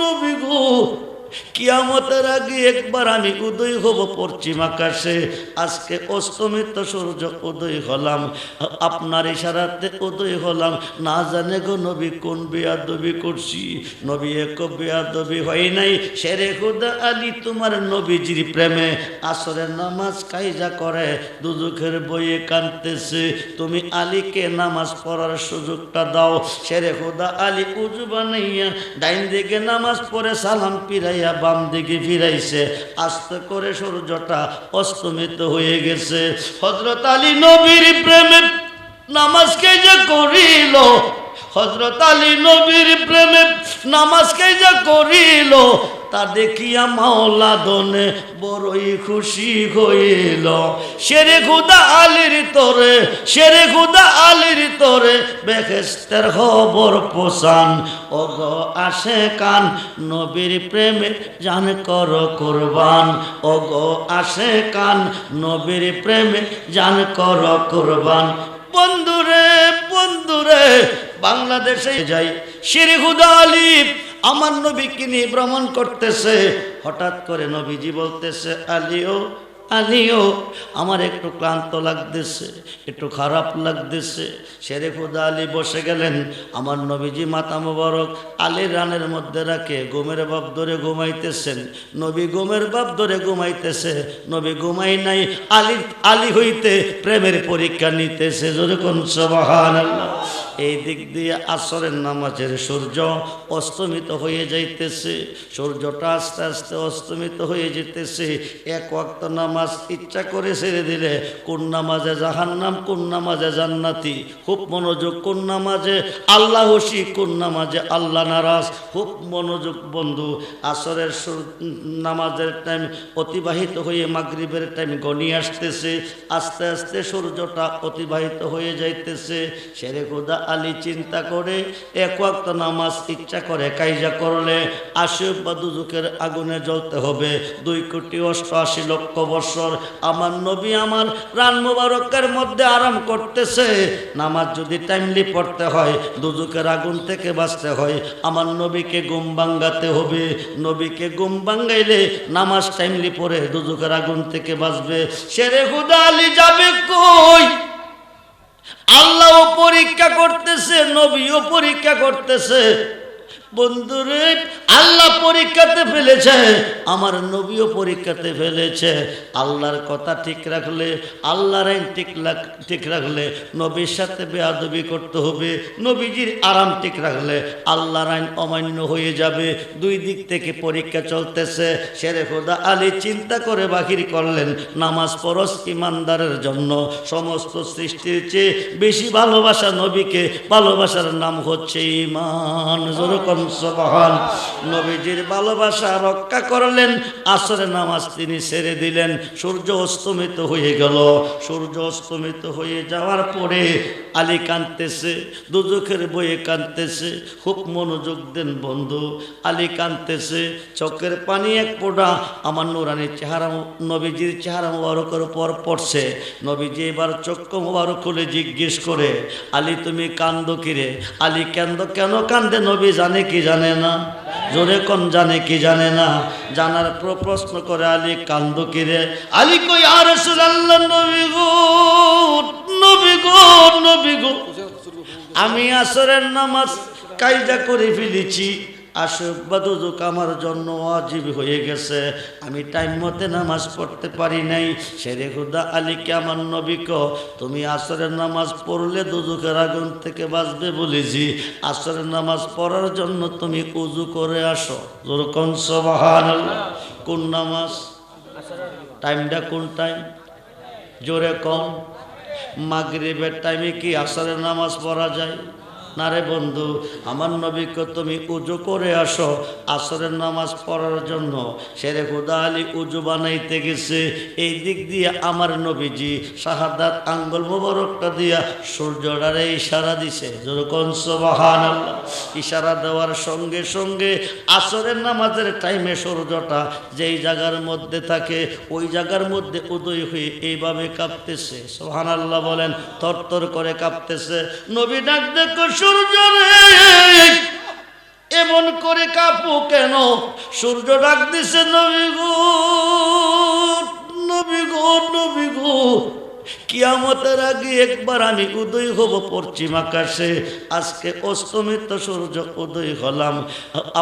নবী গো কিয়ামতের আগে একবার আমি উদয় হব পশ্চিম আকাশে। আজকে অস্তমিত সূর্য উদয় হলাম। আপনার ইশারাতে উদয় হলাম। না জানে গো নবী কোন বেয়াদবি করছি। নবী এক বেয়াদবি হয় নাই। শেরে খুদা আলী তোমার নবীজির প্রেমে। আসরের নামাজ কাইজা করে। দুদুখের বইয়ে কানতেছে। তুমি আলীকে নামাজ পড়ার সুযোগটা দাও। শেরে খুদা আলী উজু বানাইয়া ডাইন দিকে নামাজ পড়ে সালাম পিরাইয়া বাম দিকে ফিরাইছে। আস্তে করে সূর্যটা অস্তমিত হয়ে গেছে। হজরত আলী নবীর প্রেমে নামাজকে যে করিল হজরত আলী নবীর প্রেমে নামাজকে যে করিল, তা দেখিয়া মাওলা দনে বড়ই খুশি হইল। শেরে খুদা আলীর তোরে, শেরে খুদা আলীর তোরে বেহেস্তের খবর পোষান। অগ আসে কান, নবীর প্রেমে জান কর কোরবান। অগ আসে কান, নবীর প্রেমে জান কর কোরবান। বন্ধুরে বন্ধুরে বাংলাদেশে যাই। শেরে আলী আমার নবীকে নিয়ে ভ্রমণ করতেছে। হঠাৎ করে নবীজি বলতেছে, আলিও আলিও, আমার একটু ক্লান্ত লাগতেছে, একটু খারাপ লাগতেছে। শেরে খুদা আলী বসে গেলেন। আমার নবীজি মাতা মোবারক আলীর রানের মধ্যে রাখে গোমের বাপ ধরে ঘুমাইতেছেন। নবী গোমের বাপ ধরে ঘুমাইতেছে। নবী ঘুমাই নাই, আলী আলী হইতে প্রেমের পরীক্ষা নিতেছে। যেরকম সবাহান এই দিক দিয়ে আসরের নামাজের সূর্য অস্তমিত হয়ে যাইতেছে। সূর্যটা আস্তে আস্তে অস্তমিত হয়ে যেতেছে। এক ওয়াক্ত নামাজ ইচ্ছা করে ছেড়ে দিলে, কোন নামাজে জাহান্নাম, কোন নামাজে জান্নাতি? খুব মনোযোগ কোন নামাজে আল্লাহ হুসি কোন নামাজে আল্লাহ নারাজ? খুব মনোযোগ বন্ধু, আসরের নামাজের টাইম অতিবাহিত হয়ে মাগরিবের টাইম গণিয়ে আসতেছে। আস্তে আস্তে সূর্যটা অতিবাহিত হয়ে যাইতেছে। সেরে খুদা আলী চিন্তা করে এক ওয়াক্ত নামাজ ইচ্ছা করে কাইজা করলে আশি বা দুজুকের আগুনে জ্বলতে হবে। দুই কোটি অষ্টআশি লক্ষ বছর আমার নবী আমার রান মুবারকের মধ্যে আরাম করতেছে। নামাজ যদি টাইমলি পড়তে হয় দুজুকের আগুন থেকে বাঁচতে হয়। আমার নবীকে গুম ভাঙ্গাতে হবে। নবীকে গুম ভাঙ্গাইলে নামাজ টাইমলি পড়ে দুজুকের আগুন থেকে বাঁচবে। সেরে হুদা আলী যাবে কই? আল্লাহও পরীক্ষা করতেছে নবীও পরীক্ষা করতেছে। বন্ধুরে, আল্লাহ পরীক্ষাতে ফেলেছে, আমার নবীও পরীক্ষাতে ফেলেছে। আল্লাহর কথা ঠিক রাখলে, আল্লাহর আইন ঠিক ঠিক রাখলে নবীর সাথে বেয়াদবি করতে হবে, নবীজির আরাম ঠিক রাখলে আল্লাহর আইন অমান্য হয়ে যাবে। দুই দিক থেকে পরীক্ষা চলতেছে, শেরে খোদা আলী চিন্তা করে বাহির করলেন, নামাজ পরশ ইমানদারের জন্য। সমস্ত সৃষ্টির চেয়ে বেশি ভালোবাসা নবীকে, ভালোবাসার নাম হচ্ছে ইমান। সবহান নবীজির ভালোবাসা রক্ষা করলেন আসরে নামাজ তিনি ছেড়ে দিলেন। সূর্য অস্তমিত হয়ে গেল। সূর্য অস্তমিত হয়ে যাওয়ার পরে আলী কাঁদতেছে দুজখের বইয়ে কাঁদতেছে, খুব মনোযোগ দেন বন্ধু। আলী কাঁদতেছে, চোখের পানি এক পোড়া আমার নুরানির চেহারা, নবীজির চেহারা মোবারকের উপর পড়ছে। নবীজি এবার চক্ষু মোবারক খুলে জিজ্ঞেস করে, আলী তুমি কান্দ কিরে? আলী কান্দ কেন কান্দে নবী জানে কি জানে না? জোরে কোন জানে কি জানে না? জানার পর প্রশ্ন করে আলী কান্দ কিরে? আলী কই আর গো। আমি আসরের নামাজ কায়দা করে ফেলেছি। আশোক বা দুজক আমার জন্য অজীব হয়ে গেছে। আমি টাইম মতে নামাজ পড়তে পারি নাই। সেরে খুদা আলীকে আমার নবীক তুমি আসরের নামাজ পড়লে দুজকের আগুন থেকে বাঁচবে বলেছি আসরের নামাজ পড়ার জন্য তুমি উজু করে আসো। যেরকম সবাহান কোন নামাজ? টাইমটা কোন টাইম জোরে কম মাগরিবের টাইমে কি আসরের নামাজ পড়া যায়? না রে বন্ধু, আমার নবীকে তুমি উজু করে আসো। আসরের নামাজ পড়ার জন্য সেরে খুদা আলী উজু বানাইতে গেছে। এই দিক দিয়ে আমার নবীজি শাহাদাত আঙ্গুল মোবারকটা দিয়া সূর্যটারে ইশারা দিছে। ইশারা দেওয়ার সঙ্গে সঙ্গে আসরের নামাজের টাইমে সূর্যটা যেই জায়গার মধ্যে থাকে, ওই জায়গার মধ্যে উদয় হয়ে এইভাবে কাঁপতেছে। সোহান আল্লাহ বলেন তরতর করে কাঁপতেছে। নবী ডাক দেখো সূর্য রে এমন করে কাপু কেন? সূর্য ডাক দিছে, নবী গো নবী গো নবী গো। কিয়ামতের আগে একবার আমি উদয় হব পশ্চিম আকাশে। আজকে অস্তমিত সূর্য উদয় হলাম।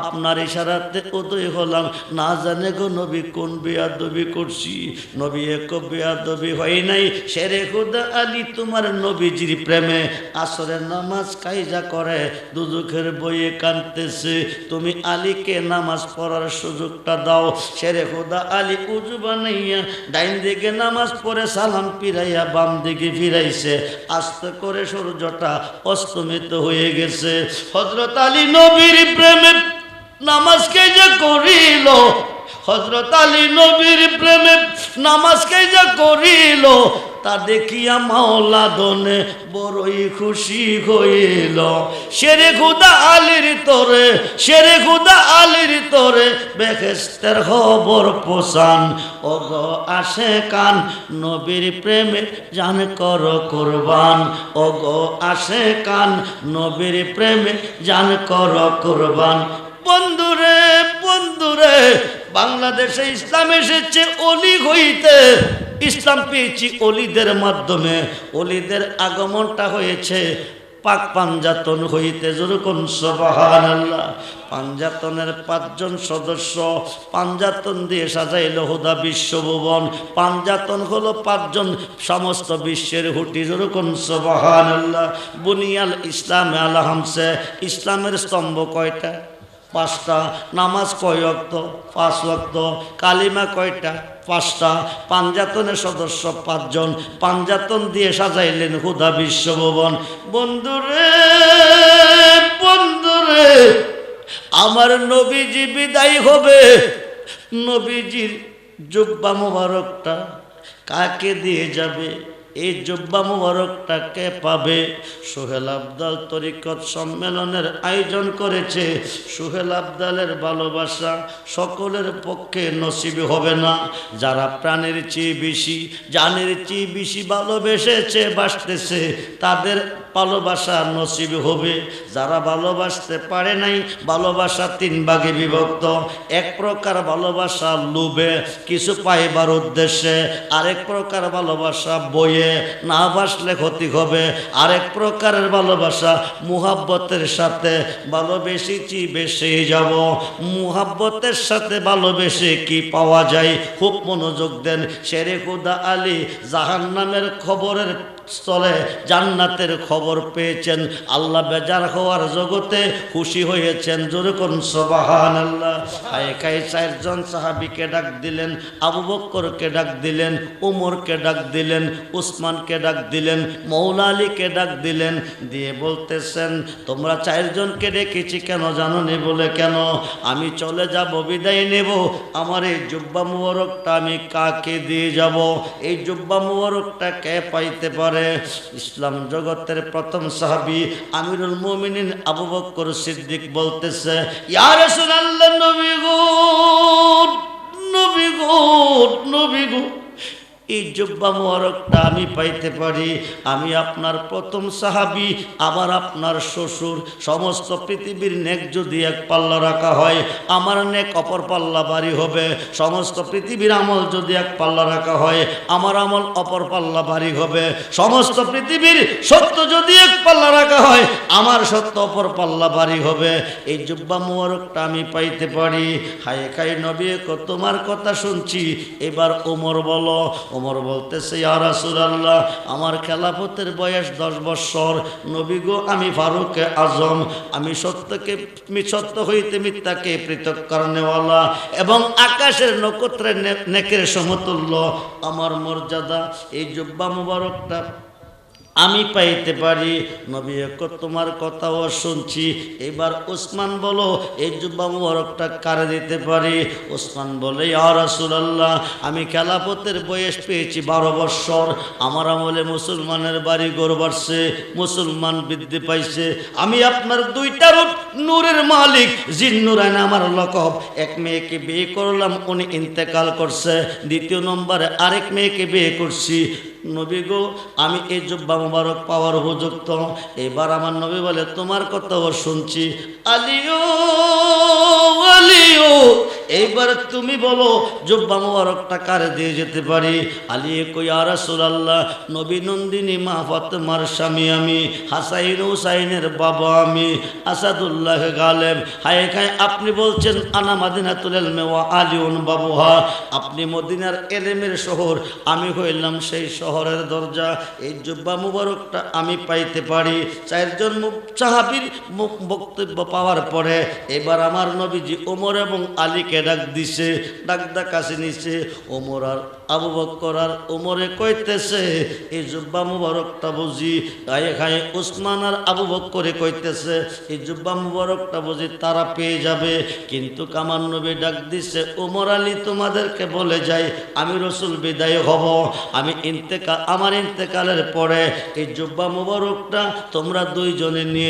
আপনার ইশারাতে উদয় হলাম। না জানে গো নবী, কোন বেয়াদবি করছি? নবী এক বেয়াদবি হয় নাই। শেরে খুদা আলী তোমার নবীজির প্রেমে। আসরের নামাজ কাইজা করে দুদুখের বইয়ে কানতেছে তুমি আলীকে নামাজ পড়ার সুযোগটা দাও। শেরে খুদা আলী উজু বানাইয়া, ডাইন দিকে নামাজ পড়ে সালাম পিরাইয়া বাম দিকে ফিরাইছে। আস্তে করে সূর্যটা অস্তমিত হয়ে গেছে। হজরত আলী নবীর প্রেমে নামাজকে যে করিল হজরত আলী নবীর প্রেমে নামাজকে যে করিল তা দেখিয়া মাওলা দনে বড়ই খুশি হইল। শেরে খুদা আলির তোরে, শেরে খুদা আলির তোরে বেহেস্তের খবর পোষান। ও আসে কান, নবীর প্রেমে জান কর কোরবান। ও আসে কান, নবীর প্রেমে জান কর কোরবান। বন্ধুরে বন্ধুরে, বাংলাদেশে ইসলাম এসেছে অলি হইতে। ইসলাম পেয়েছি অলিদের মাধ্যমে। অলিদের আগমনটা হয়েছে পাক পাঞ্জাতন হইতে যেরকম সবাহান পাঞ্জাতনের পাঁচজন সদস্য, পাঞ্জাতন দিয়ে সাজাইল হুদা বিশ্বভুবন। পাঞ্জাতন হলো পাঁচজন সমস্ত বিশ্বের হুটি যেরকম সবাহান বুনিয়াল ইসলাম আলহামসে ইসলামের স্তম্ভ কয়টা? পাঁচটা, নামাজ কয় অক্ত পাঁচ অক্ত কালিমা কয়টা? পাঁচটা। পাঞ্জাতনের সদস্য পাঁচজন। পাঞ্জাতন দিয়ে সাজাইলেন হুদা বিশ্বভবন। বন্ধুরে বন্ধুরে, আমার নবীজি বিদায় হবে। নবীজির জুব্বা মোবারকটা কাকে দিয়ে যাবে? এই জুব্বা মুবারকটাকে পাবে সোহেল আবদাল তরিকত সম্মেলনের আয়োজন করেছে। সোহেল আবদালের ভালোবাসা সকলের পক্ষে নসিব হবে না। যারা প্রাণের চেয়ে বেশি, জানের চেয়ে বেশি ভালোবেসেছে, বাসতেছে, তাদের ভালোবাসা নসিব হবে। যারা ভালোবাসতে পারে নাই, ভালোবাসা তিন ভাগে বিভক্ত। এক প্রকার ভালোবাসা লোভে, কিছু পাইবার উদ্দেশ্যে। আরেক প্রকার ভালোবাসা বইয়ে, না বাসলে ক্ষতি হবে। আরেক প্রকারের ভালোবাসা মুহাব্বতের সাথে, ভালোবেসেছি বেশি যাব? মুহাব্বতের সাথে ভালোবেসে কি পাওয়া যায়? খুব মনোযোগ দেন। শেরে খুদা আলী, জাহান্নামের খবরের স্থলে জান্নাতের খবর পেয়েছেন। আল্লাহ বেজার হওয়ার জগতে খুশি হয়েছেন। যেরকম সবাহান আল্লাহ খাই চারজন সাহাবিকে ডাক দিলেন, আবু বক্করকে ডাক দিলেন, উমরকে ডাক দিলেন, উসমানকে ডাক দিলেন মৌলা আলীকে ডাক দিলেন, দিয়ে বলতেছেন, তোমরা চারজনকে ডেকেছি কেন জানো নি? বলে, কেন? আমি চলে যাব, বিদায় নেব। আমার এই জুব্বা মুবারকটা আমি কাকে দিয়ে যাব? এই জুব্বা মুবারকটা কে পাইতে পারে? ইসলাম জগতের প্রথম সাহাবি আমিরুল মুমিনিন আবু বকর সিদ্দিক বলতেছে ইয়ার সুনাল্লা নবী গুড নবী গুড নবী গো। এই জব্বা মোবারকটা আমি পাইতে পারি। আমি আপনার প্রথম সাহাবি, আবার আপনার শ্বশুর। সমস্ত পৃথিবীর নেক যদি এক পাল্লা রাখা হয়, আমার নেক অপর পাল্লা বাড়ি হবে। সমস্ত পৃথিবীর আমল যদি এক পাল্লা রাখা হয়, আমার আমল অপর পাল্লা বাড়ি হবে। সমস্ত পৃথিবীর সত্য যদি এক পাল্লা রাখা হয়, আমার সত্য অপর পাল্লা বাড়ি হবে। এই জব্বা মোবারকটা আমি পাইতে পারি। হায় খাই নবী তোমার কথা শুনছি। এবার ওমর বলো ওমর বলতেছে, ইয়া রাসূলুল্লাহ, আমার খেলাফতের বয়স দশ বৎসর। নবী গো, আমি ফারুক আজম। আমি সত্যকে সত্য হইতে মিথ্যাকে পৃথক কারণেওয়ালা এবং আকাশের নক্ষত্রের নেকের সমতুল্য। আমার মর্যাদা, এই জব্বা মুবারকটা আমি পাইতে পারি। নবী তোমার কথাও শুনছি। এবার ওসমান বলো, এই জুব্বা মুবারকটা কারে দিতে পারি? ওসমান বলে রাসূলুল্লাহ, আমি খেলাপথের বয়স পেয়েছি বারো বৎসর। আমার আমলে মুসলমানের বাড়ি গড় বাড়ছে, মুসলমান বৃদ্ধি পাইছে। আমি আপনার দুইটা রূপ, নূরের মালিক জিন্নুরায়ন আমার লকব। এক মেয়েকে বিয়ে করলাম, উনি ইন্তেকাল করছে। দ্বিতীয় নম্বরে আরেক মেয়েকে বিয়ে করছি। নবী গো, আমি এই জুব্বা মুবারক পাওয়ার উপযুক্ত। এবার আমার নবী বলে, তোমার কথাও শুনছি। আলিও আলিও এইবার তুমি বলো, জুব্বা মুবারকটা কারে দিয়ে যেতে পারি? আলী কই আর রাসূলুল্লাহ, নবী নন্দিনী মা ফাতেমার স্বামী আমি, হাসাইন হুসাইনের বাবা আমি, আসাদুল্লাহ গালেব। হায় খায়, আপনি বলছেন, আনা মাদিনাতুল ইলমে ওয়া আলিউন বাবুহা। আপনি মদিনার এলেমের শহর, আমি হইলাম সেই শহরের দরজা। এই জুব্বা মুবারকটা আমি পাইতে পারি। চারজন সাহাবীর মুখ বক্তব্য পাওয়ার পরে, এবার আমার নবীজি ওমর এবং আলীকে ডাক দিছে, ডাক ডাক কাছে নিছে। ওমর আর আবু বক্কর আর ওমরে কইতেছে, এই জুব্বা মুবারকটা বুঝি। গায়ে খায়ে উসমান আর আবু বক্করে কইতেছে, এই জুব্বা মুবারকটা বুঝি তারা পেয়ে যাবে। কিন্তু কামার নবী ডাক দিছে, ওমর আলী, তোমাদেরকে বলে যাই, আমি রসুল বিদায় হব। আমি ইন্তেকাল আমার ইন্তেকালের পরে এই জুব্বা মুবারকটা তোমরা দুইজনে নিয়ে